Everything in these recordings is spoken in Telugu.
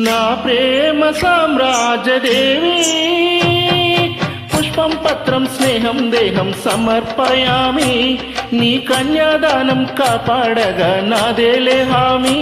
నా ప్రేమ సామ్రాజ్యదేవి. పుష్పం పత్రం స్నేహం దేహం సమర్పయామి. నీ కన్యాదానం కాపాడగా నాదేలే హామీ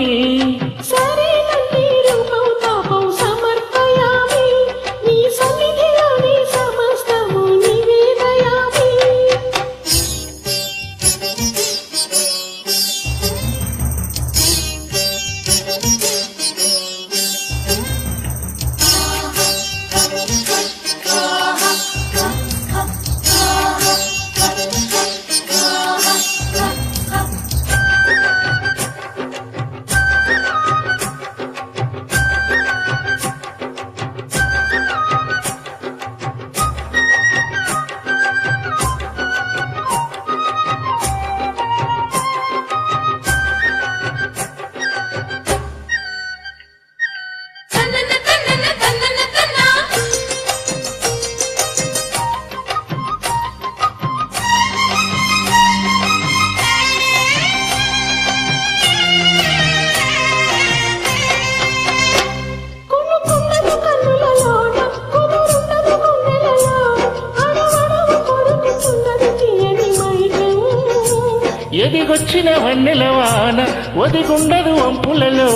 ఎదిగొచ్చిన వన్నెల వాన ఒదిగుండదు వంపులలో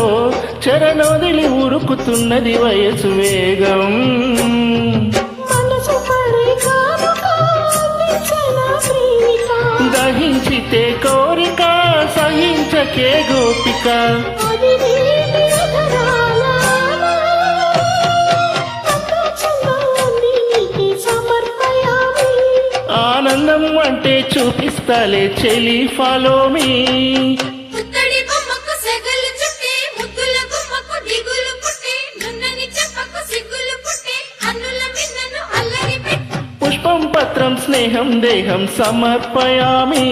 చెరనొదిలి ఉరుకుతున్నది వయసు వేగం. దహించితే కోరిక సహించకే గోపిక. ఆనందం అంటే చూపిస్తాలే చెలి ఫాలో మీ పుష్పం పత్రం స్నేహం దేహం సమర్పయామి.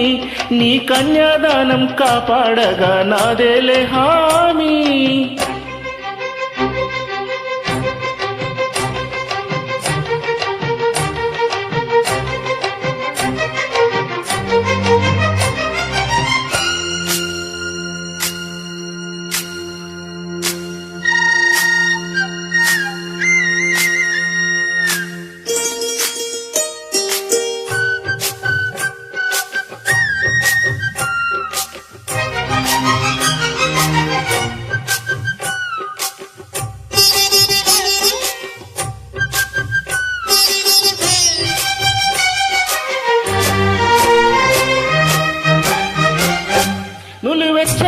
నీ కన్యాదానం కాపాడగా నాదేలే హామీ.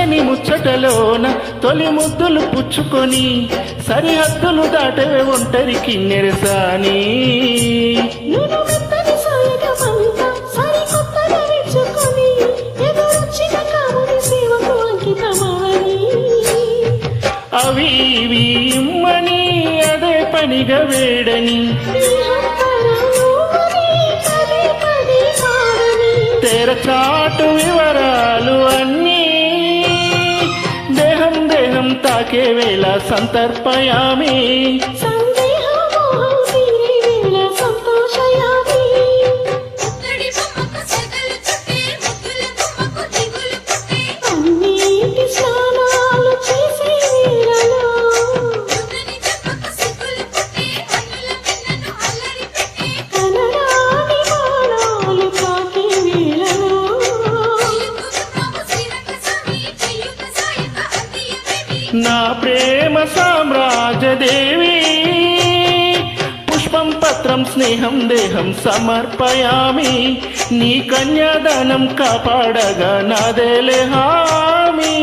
నులివెచ్చని ముచ్చటలోన తొలి ముద్దులు పుచ్చుకొని సరిహద్దులు దాటవే ఒంటరికి నెరసాని. నువ్వు మెత్తని సాయగమంతా సరికొత్తగా మెచ్చుకొని ఎదురొచ్చిన కాముని సేవకు అంకితమని. అవి ఇమ్మని అదే పనిగా వేడని. మారని తెరచాటు వివరాలు అన్నీ దేహం తాకే సంతర్పయామి. నా ప్రేమ సామ్రాజ్యదేవి పుష్పం పత్రం స్నేహం దేహం సమర్పయామి. నీ కన్యాదానం కాపాడగా నాదేలే హామీ